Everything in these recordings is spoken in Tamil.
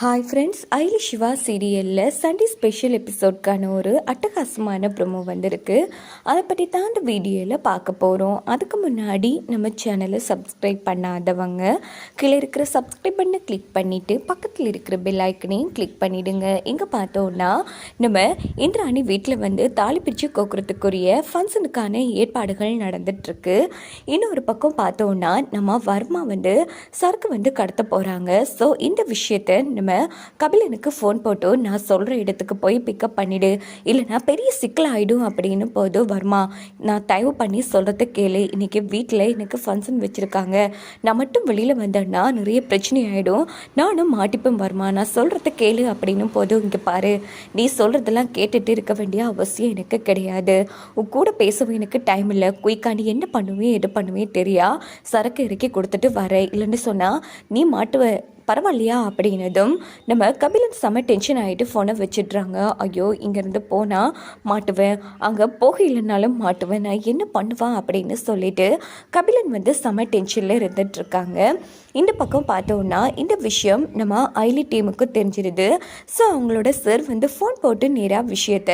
ஹாய் ஃப்ரெண்ட்ஸ் ஐலி சிவா சீரியலில் சண்டே ஸ்பெஷல் எபிசோட்கான ஒரு அட்டகாசமான ப்ரொமோ வந்திருக்கு. அதை பற்றி தான் அந்த வீடியோவில் பார்க்க போகிறோம் அதுக்கு முன்னாடி நம்ம சேனலை சப்ஸ்கிரைப் பண்ணாதவங்க கீழே இருக்கிற சப்ஸ்கிரைப் பண்ண கிளிக் பண்ணிவிட்டு பக்கத்தில் இருக்கிற பெல் ஐக்கனையும் கிளிக் பண்ணிவிடுங்க இங்கே பார்த்தோன்னா நம்ம இந்திராணி வீட்டில் வந்து தாலி பிரித்து கோக்குறதுக்குரிய ஃபங்க்ஷனுக்கான ஏற்பாடுகள் நடந்துகிட்ருக்கு இன்னொரு பக்கம் பார்த்தோன்னா நம்ம வர்மா வந்து சரக்கு வந்து கடத்த போகிறாங்க ஸோ இந்த விஷயத்தை நம்ம கபிலனுக்கு ஃபோன் போட்டு நான் சொல்கிற இடத்துக்கு போய் பிக்கப் பண்ணிவிடு இல்லைனா பெரிய சிக்கல் ஆகிடும் அப்படின்னு போது வர்மா நான் தயவு பண்ணி சொல்கிறத கேளு. இன்றைக்கி வீட்டில் எனக்கு ஃபங்க்ஷன் வச்சுருக்காங்க. நான் மட்டும் வெளியில் வந்தேன்னா நிறைய பிரச்சனை ஆகிடும் நானும் மாட்டிப்பேன் வர்மா. நான் சொல்கிறத கேளு அப்படின்னு போது இங்கே பாரு. நீ சொல்கிறதெல்லாம் கேட்டுட்டு இருக்க வேண்டிய அவசியம் எனக்கு கிடையாது. உன் கூட பேசவும் எனக்கு டைம் இல்லை. குயிக்காக நீ என்ன பண்ணுவேன் எது பண்ணுவேன் தெரியா? சரக்கு இறக்கி கொடுத்துட்டு வரேன். இல்லைன்னு சொன்னால் நீ மாட்டுவ பரவாயில்லையா அப்படின்னதும் நம்ம கபிலன் செம்ம டென்ஷன் ஆகிட்டு ஃபோனை வச்சிடுறாங்க. ஐயோ இங்கேருந்து போனால் மாட்டுவேன். அங்கே போக இல்லைனாலும் மாட்டுவேன். நான் என்ன பண்ணுவேன் அப்படின்னு சொல்லிட்டு கபிலன் வந்து செம்ம டென்ஷனில் இருந்துகிட்ருக்காங்க இந்த பக்கம் பார்த்தோன்னா இந்த விஷயம் நம்ம ஐலி டீமுக்கு தெரிஞ்சிருது. ஸோ அவங்களோட சார் வந்து ஃபோன் போட்டு நேராக விஷயத்த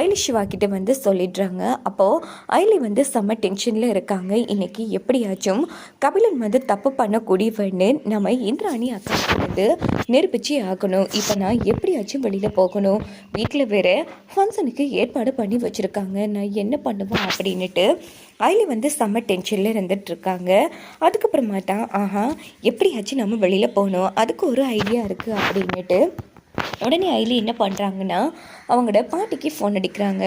ஐலி சிவா வந்து சொல்லிடுறாங்க. அப்போது ஐலி வந்து செம்ம டென்ஷனில் இருக்காங்க. இன்றைக்கி எப்படியாச்சும் கபிலன் வந்து தப்பு பண்ணக்கூடியவன்னு நம்ம இந்திராணி அக்கா வந்து நிரூபிச்சு ஆகணும் இப்போ நான் எப்படியாச்சும் வெளியில் போகணும். வீட்டில் வேறு ஃபங்க்ஷனுக்கு ஏற்பாடு பண்ணி வச்சுருக்காங்க. நான் என்ன பண்ணுவேன் அப்படின்னுட்டு ஐலி வந்து செம்ம டென்ஷனில் இருந்துகிட்ருக்காங்க அதுக்கப்புறமா தான் ஆஹா எப்படியாச்சும் நம்ம வெளியில் போகணும். அதுக்கு ஒரு ஐடியா இருக்குது அப்படின்னுட்டு உடனே ஐலி என்ன பண்ணுறாங்கன்னா அவங்களோட பாட்டிக்கு ஃபோன் அடிக்கிறாங்க.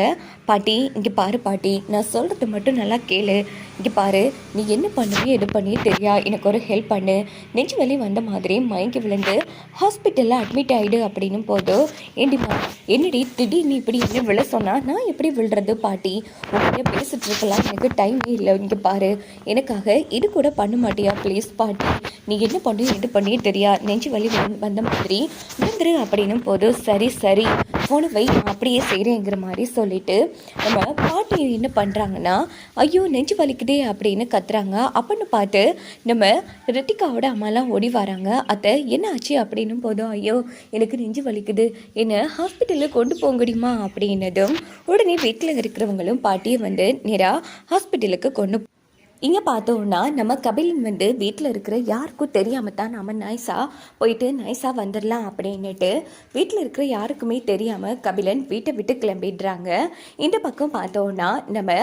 பாட்டி இங்கே பாரு பாட்டி நான் சொல்கிறது மட்டும் நல்லா கேளு. இங்கே பாரு நீ என்ன பண்ணுவே எது பண்ணியே தெரியா எனக்கு ஒரு ஹெல்ப் பண்ணு. நெஞ்சு வலி வந்த மாதிரி மயங்கி விழுந்து ஹாஸ்பிட்டலில் அட்மிட் ஆகிடு அப்படின்னு போதும் ஏண்டிமா என்னடி திடீர்னு இப்படி என்ன விழ சொன்னால் நான் எப்படி விழுறது பாட்டி? உங்கள்கிட்ட பேசிட்டு இருக்கலாம் எனக்கு டைமே இல்லை. இங்கே பாரு எனக்காக இது கூட பண்ண மாட்டியா ப்ளீஸ் பாட்டி? நீ என்ன பண்ணு இது பண்ணியே தெரியா நெஞ்சு வலி வந்த மாதிரி விழுந்துரு அப்படின்னும் போதும் சரி சரி ஃபோனை வை நான் அப்படியே செய்கிறேங்கிற மாதிரி சொல்லிட்டு நம்ம பாட்டி என்ன பண்ணுறாங்கன்னா ஐயோ நெஞ்சு வலிக்குதே அப்படின்னு கத்துறாங்க. அப்படின்னு பார்த்து நம்ம ரித்திகாவோட அம்மாலாம் ஓடி வராங்க. அத்தை என்ன ஆச்சு? அப்படின்னும் போதும் ஐயோ எனக்கு நெஞ்சு வலிக்குது. என்ன ஹாஸ்பிட்டலில் கொண்டு போக முடியுமா அப்படின்னதும் உடனே வீட்டில் இருக்கிறவங்களும் பாட்டியை வந்து நேராக ஹாஸ்பிட்டலுக்கு கொண்டு இங்கே பார்த்தோன்னா நம்ம கபிலன் வந்து வீட்டில் இருக்கிற யாருக்கும் தெரியாமல் தான் நம்ம நைஸாக போயிட்டு நைஸாக வந்துடலாம் அப்படின்னுட்டு வீட்டில் இருக்கிற யாருக்குமே தெரியாமல் கபிலன் வீட்டை விட்டு கிளம்பிடுறாங்க. இந்த பக்கம் பார்த்தோன்னா நம்ம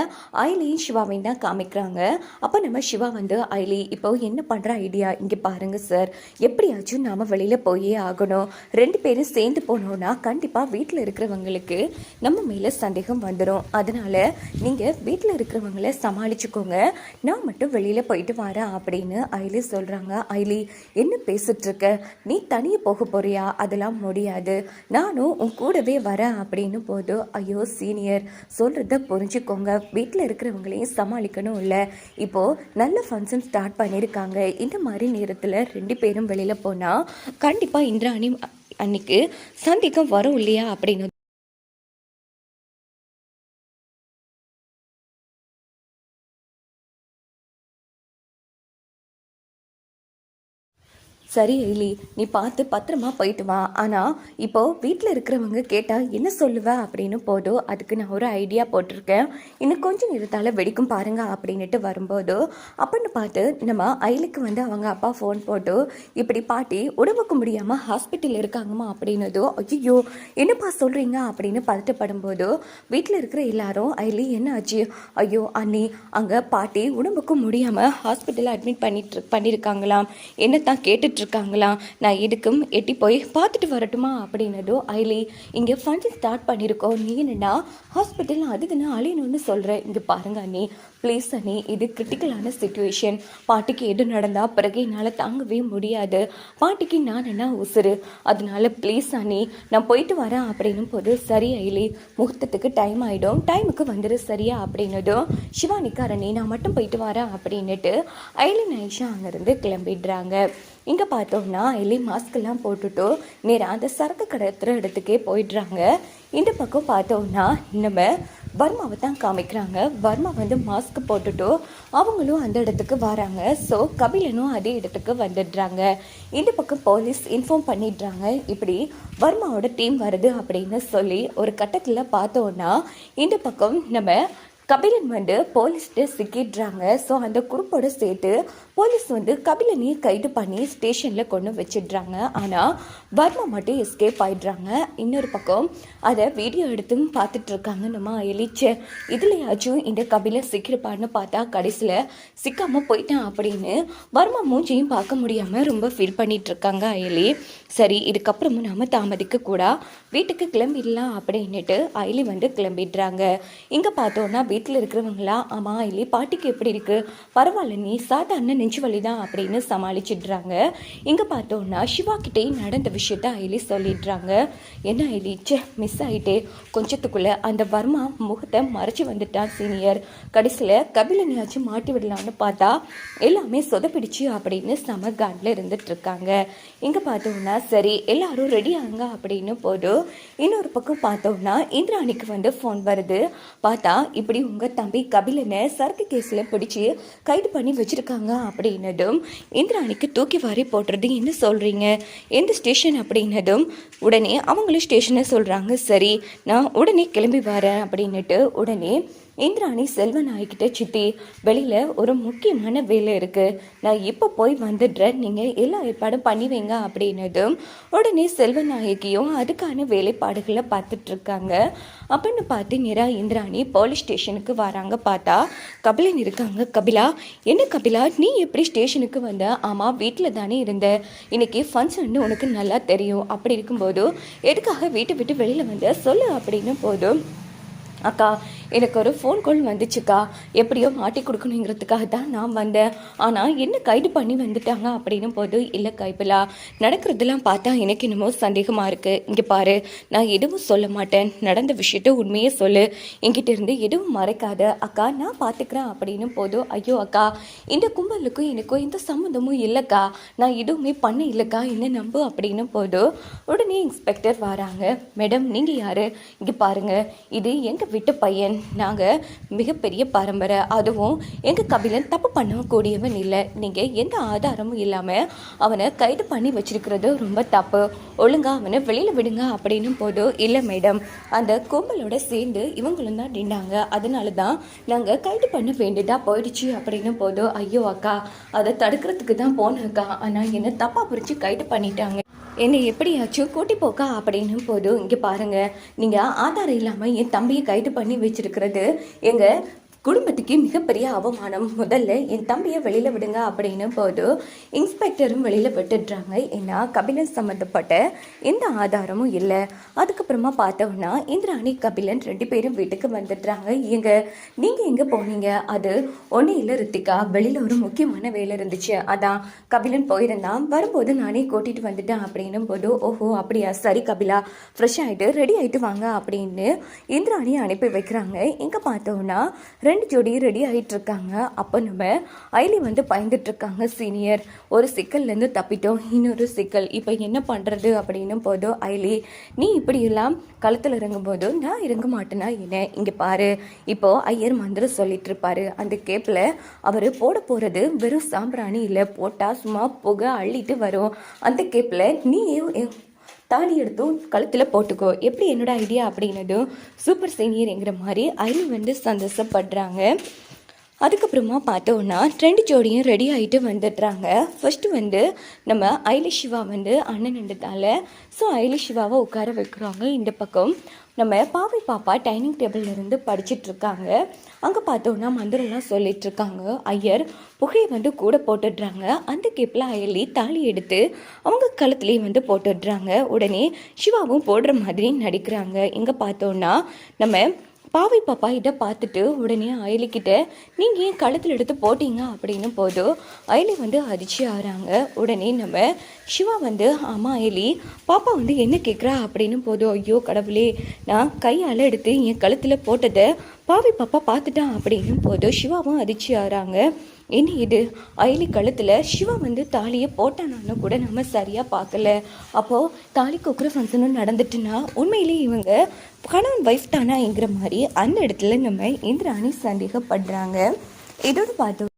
ஐலியும் சிவாவையும் தான் காமிக்கிறாங்க. அப்போ நம்ம சிவா வந்து ஐலி இப்போ என்ன பண்ணுற ஐடியா? இங்கே பாருங்கள் சார் எப்படியாச்சும் நாம் வெளியில் போயே ஆகணும். ரெண்டு பேரும் சேர்ந்து போனோன்னா கண்டிப்பாக வீட்டில் இருக்கிறவங்களுக்கு நம்ம மேலே சந்தேகம் வந்துடும் அதனால் நீங்கள் வீட்டில் இருக்கிறவங்கள சமாளிச்சுக்கோங்க. நான் மட்டும் வெளியில் போயிட்டு வரேன் அப்படின்னு ஐலி சொல்கிறாங்க ஐலி என்ன பேசிகிட்ருக்க நீ தனியே போக போறியா? அதெல்லாம் முடியாது. நானும் உன் கூடவே வரேன். அப்படின்னு போது ஐயோ சீனியர் சொல்கிறத புரிஞ்சுக்கோங்க. வீட்டில் இருக்கிறவங்களையும் சமாளிக்கணும் இல்லை. இப்போது நல்ல ஃபங்க்ஷன் ஸ்டார்ட் பண்ணியிருக்காங்க இந்த மாதிரி நேரத்தில் ரெண்டு பேரும் வெளியில் போனால் கண்டிப்பாக இந்திராணி அன்னைக்கு சந்திக்கம் வரும் இல்லையா? அப்படின்னு சரி எயிலி நீ பார்த்து பத்திரமா போயிட்டு வா. ஆனால் இப்போது வீட்டில் இருக்கிறவங்க கேட்டால் என்ன சொல்லுவ அப்படின்னு போதோ அதுக்கு நான் ஒரு ஐடியா போட்டிருக்கேன். இன்னும் கொஞ்சம் நேரத்தால் வெடிக்கும் பாருங்க அப்படின்னுட்டு வரும்போது அப்படின்னு பார்த்து நம்ம ஐலுக்கு வந்து அவங்க அப்பா ஃபோன் போட்டு இப்படி பாட்டி உடம்புக்கு முடியாமல் ஹாஸ்பிட்டல் இருக்காங்கம்மா அப்படின்னதோ ஐயோ என்னப்பா சொல்கிறீங்க அப்படின்னு பதட்டப்படும்போது வீட்டில் இருக்கிற எல்லாரும் ஐலி என்ன ஆச்சு? ஐயோ அண்ணி அங்கே பாட்டி உடம்புக்கு முடியாமல் ஹாஸ்பிட்டலில் அட்மிட் பண்ணிட்டு பண்ணியிருக்காங்களாம் என்னத்தான் கேட்டுட்டு இருக்காங்களாம் நான் எதுக்கும்? எட்டி போய் பார்த்துட்டு வரட்டுமா? அப்படின்னதோ ஐலி இங்கே ஃபங்க்ஷன் ஸ்டார்ட் பண்ணியிருக்கோம் நீ என்னன்னா ஹாஸ்பிட்டல் அதுக்கு அழியணும்னு சொல்கிறேன் இங்கே பாருங்க அண்ணி. ப்ளீஸ் அண்ணி இது கிரிட்டிக்கலான சுச்சுவேஷன் பாட்டிக்கு எது நடந்தால் பிறகு என்னால் தாங்கவே முடியாது. பாட்டிக்கு நான் என்ன உசுறு? அதனால ப்ளீஸ் அண்ணி நான் போயிட்டு வரேன். அப்படின்னும் போது சரி ஐலி முகூர்த்தத்துக்கு டைம் ஆகிடும் டைமுக்கு வந்துடு சரியா? அப்படின்னதும் சிவானிக்காரணி நான் மட்டும் போயிட்டு வரேன். அப்படின்னுட்டு ஐலி நைஷா அங்கேருந்து கிளம்பிடுறாங்க. இங்கே பார்த்தோம்னா எலி மாஸ்க்கெல்லாம் போட்டுட்டு நேராக அந்த சரக்கு கடத்துகிற இடத்துக்கே போயிடுறாங்க. இந்த பக்கம் பார்த்தோம்னா நம்ம வர்மாவை தான் காமிக்கிறாங்க. வர்மா வந்து மாஸ்க் போட்டுட்டு அவங்களும் அந்த இடத்துக்கு வராங்க. ஸோ கபிலனும் அதே இடத்துக்கு வந்துடுறாங்க. இந்த பக்கம் போலீஸ் இன்ஃபார்ம் பண்ணிடுறாங்க. இப்படி வர்மாவோட டீம் வருது அப்படின்னு சொல்லி ஒரு கட்டத்தில் பார்த்தோன்னா இந்த பக்கம் நம்ம கபிலன் வந்து போலீஸ்கிட்ட சிக்கிடுறாங்க ஸோ அந்த குரூப்போட சேர்த்து போலீஸ் வந்து கபிலனையும் கைது பண்ணி ஸ்டேஷனில் கொண்டு வச்சிடுறாங்க. ஆனால் வர்மா மட்டும் எஸ்கேப் ஆகிடுறாங்க இன்னொரு பக்கம் அதை வீடியோ எடுத்தும் பார்த்துட்ருக்காங்க நம்ம எலிச்ச. இதுலையாச்சும் இந்த கபிலன் சிக்கிருப்பான்னு பார்த்தா கடைசியில் சிக்காமல் போயிட்டான் அப்படின்னு வர்மா மூஞ்சியும் பார்க்க முடியாமல் ரொம்ப ஃபீல் பண்ணிகிட்ருக்காங்க அயலி சரி இதுக்கப்புறமும் நாம் தாமதிக்க கூட வீட்டுக்கு கிளம்பிடலாம் அப்படின்னுட்டு ஐலி வந்து கிளம்பிடுறாங்க. இங்கே பார்த்தோன்னா வீட்டில் இருக்கிறவங்களா ஆமாம் ஐலி பாட்டிக்கு எப்படி இருக்குது பரவாயில்ல நீ சாதாரண நெஞ்சு வலி தான் அப்படின்னு சமாளிச்சிடுறாங்க. இங்கே பார்த்தோன்னா சிவா கிட்டே நடந்த விஷயத்த ஐலி சொல்லிடுறாங்க. என்ன ஐலி ச்சே மிஸ் ஆயிட்டே. கொஞ்சத்துக்குள்ளே அந்த வர்மா முகத்தை மறைச்சி வந்துட்டான் சீனியர் கடைசியில் கபிலனையாச்சும் மாட்டி விடலாம்னு பார்த்தா எல்லாமே சொதப்பிடிச்சு அப்படின்னு சம காண்டில் இருந்துட்டு இருக்காங்க. இங்கே பார்த்தோம்னா சரி எல்லாரும் ரெடி ஆகுங்க அப்படின்னு போதும் இன்னொரு பக்கம் பார்த்தோம்னா இந்திராணிக்கு வந்து ஃபோன் வருது. பார்த்தா இப்படி உங்கள் தம்பி கபிலனை சரக்கு கேஸில் பிடிச்சி கைது பண்ணி வச்சுருக்காங்க அப்படின்னதும் இந்திராணிக்கு தூக்கி வாரி போட்டுறது என்ன சொல்கிறீங்க எந்த ஸ்டேஷன் அப்படின்னதும் உடனே அவங்களும் ஸ்டேஷனை சொல்கிறாங்க சரி நான் உடனே கிளம்பி வரேன் அப்படின்னுட்டு உடனே இந்திராணி செல்வநாயகிட்ட சித்தி வெளியில் ஒரு முக்கியமான வேலை இருக்குது நான் இப்போ போய் வந்துடுறேன். நீங்கள் எல்லா ஏற்பாடும் பண்ணி வைங்க அப்படின்னதும் உடனே செல்வநாயகியும் அதுக்கான வேலைப்பாடுகளை பார்த்துட்ருக்காங்க. அப்படின்னு பார்த்து நேரா இந்திராணி போலீஸ் ஸ்டேஷனுக்கு வராங்க பார்த்தா கபிலன் இருக்காங்க. கபிலா என்ன கபிலா நீ எப்படி ஸ்டேஷனுக்கு வந்த? ஆமாம் வீட்டில் தானே இருந்த. இன்றைக்கி ஃபங்க்ஷன் உனக்கு நல்லா தெரியும். அப்படி இருக்கும்போது எதுக்காக வீட்டை விட்டு வெளியில் வந்த? சொல்லு. அப்படின்னு போதும் அக்கா எனக்கு ஒரு ஃபோன் கால் வந்துச்சுக்கா. எப்படியோ மாட்டி கொடுக்கணுங்கிறதுக்காக தான் நான் வந்தேன். ஆனால் என்ன கைது பண்ணி வந்துட்டாங்க அப்படின்னு போது இல்லை கைப்பிலா நடக்கிறதெல்லாம் பார்த்தா எனக்கு என்னமோ சந்தேகமாக இருக்குது இங்கே பாரு நான் எதுவும் சொல்ல மாட்டேன். நடந்த விஷயத்த உண்மையே சொல்லு. என்கிட்ட இருந்து எதுவும் மறைக்காத. அக்கா நான் பார்த்துக்கிறேன். அப்படின்னு போதும் ஐயோ அக்கா இந்த கும்பலுக்கும் எனக்கும் எந்த சம்மந்தமும் இல்லைக்கா. நான் எதுவுமே பண்ண இல்லைக்கா. என்ன நம்பு? அப்படின்னு போதும் உடனே இன்ஸ்பெக்டர் வராங்க. மேடம் நீங்கள் யார்? இங்கே பாருங்கள் இது எங்கள் வீட்டு பையன். நாங்கள் மிகப்பெரிய பரம்பரை. அதுவும் எங்கள் கபிலன் தப்பு பண்ணக்கூடியவன் இல்லை. நீங்கள் எந்த ஆதாரமும் இல்லாமல் அவனை கைது பண்ணி வச்சிருக்கிறது ரொம்ப தப்பு. ஒழுங்கா அவனை வெளியில் விடுங்க அப்படின்னு போதும் இல்லை மேடம் அந்த கும்பலோட சேர்ந்து இவங்களும் தான் நின்றாங்க அதனால தான் நாங்கள் கைது பண்ண வேண்டியதாக போயிடுச்சு அப்படின்னு போதும் ஐயோ அக்கா அதை தடுக்கிறதுக்கு தான் போனேன் அக்கா. ஆனால் என்னை தப்பாக பிடிச்சி கைது பண்ணிட்டாங்க. என்னை எப்படியாச்சும் கூட்டி போக்கா அப்படின்னு போதும். இங்கே பாருங்கள் நீங்கள் ஆதாரம் இல்லாமல் என் தம்பியை கைது பண்ணி வச்சிருக்கிறது எங்கள் குடும்பத்துக்கு மிகப்பெரிய அவமானம். முதல்ல என் தம்பியை வெளியில் விடுங்க அப்படின்னு போது இன்ஸ்பெக்டரும் வெளியில் விட்டுடுறாங்க. ஏன்னா கபிலன் சம்மந்தப்பட்ட எந்த ஆதாரமும் இல்லை. அதுக்கப்புறமா பார்த்தோம்னா இந்திராணி கபிலன் ரெண்டு பேரும் வீட்டுக்கு வந்துடுறாங்க. எங்க நீங்கள் எங்கே போனீங்க? அது ஒன்றும் இல்லை ரித்திகா. வெளியில் ஒரு முக்கியமான வேலை இருந்துச்சு. அதான் கபிலன் போயிருந்தான். வரும்போது நானே கூட்டிகிட்டு வந்துட்டேன் அப்படின்னும் போது ஓஹோ அப்படியா? சரி கபிலா. ஃப்ரெஷ் ஆகிட்டு ரெடி ஆகிட்டு வாங்க அப்படின்னு இந்திராணி அனுப்பி வைக்கிறாங்க. இங்கே பார்த்தோம்னா ரெண்டு ஜோடி ரெடி ஆகிட்டு இருக்காங்க அப்போ நம்ம ஐலி வந்து பயந்துட்டுருக்காங்க சீனியர் ஒரு சிக்கல்லேருந்து தப்பிட்டோம் இன்னொரு சிக்கல். இப்போ என்ன பண்ணுறது அப்படின்னு போதும் ஐலி நீ இப்படி எல்லாம் களத்தில் இறங்கும் போது நான் இறங்க மாட்டேனா என்ன? இங்கே பாரு. இப்போது ஐயர் மந்திரம் சொல்லிட்டு இருப்பாரு அந்த கேப்பில் அவர் போட போகிறது வெறும் சாம்பிராணி இல்லை போட்டால் சும்மா புகை அள்ளிட்டு வரும். அந்த கேப்பில் நீ தாலி எடுத்தும் கழுத்தில் போட்டுக்கோ. எப்படி என்னோட ஐடியா அப்படின்னதும் சூப்பர் சீனியர்ங்கிற மாதிரி ஐலி வந்து சந்தோஷப்படுறாங்க. அதுக்கப்புறமா பார்த்தோன்னா ரெண்டு ஜோடியும் ரெடி ஆகிட்டு வந்துடுறாங்க. ஃபஸ்ட்டு வந்து நம்ம ஐலி சிவா வந்து அண்ணன் நின்றதால ஸோ ஐலி சிவாவை உட்கார வைக்கிறாங்க இந்த பக்கம். நம்ம பாவை பாப்பா டைனிங் டேபிள்லேருந்து இருந்து அங்கே பார்த்தோன்னா மந்திரம்லாம் சொல்லிகிட்ருக்காங்க ஐயர் புகையை வந்து கூட போட்டுடுறாங்க. அந்த கேப்பில் அயலி தாலி எடுத்து அவங்க கழுத்துலேயே வந்து போட்டுடுறாங்க. உடனே சிவாவும் போடுற மாதிரி நடிக்கிறாங்க. இங்கே பார்த்தோன்னா நம்ம பாவி பாப்பா இதை பார்த்துட்டு உடனே அயலிக்கிட்ட நீங்கள் ஏன் கழுத்தில் எடுத்து போட்டீங்க? அப்படின்னு போதும் அயலி வந்து அதிர்ச்சி ஆகிறாங்க உடனே நம்ம சிவா வந்து ஆமாம் அயலி பாப்பா வந்து என்ன கேட்குறா அப்படின்னு போதும் ஐயோ கடவுளே நான் கையால் எடுத்து என் கழுத்தில் போட்டதை பாவி பாப்பா பார்த்துட்டான் அப்படின்னு போதும் சிவாவும் அதிர்ச்சி ஆகிறாங்க என்ன இது அயலி கழுத்தில் சிவா வந்து தாலியை போட்டானான்னு கூட நம்ம சரியாக பார்க்கல. அப்போது தாலி கொக்குற ஃபங்க்ஷனும் நடந்துட்டுனா உண்மையிலேயே இவங்க கணவன் ஒய்ஃப் தானாங்கிற மாதிரி அந்த இடத்துல நம்ம இந்திராணி சந்தேகப்படுறாங்க. இதோடு பார்த்தோம்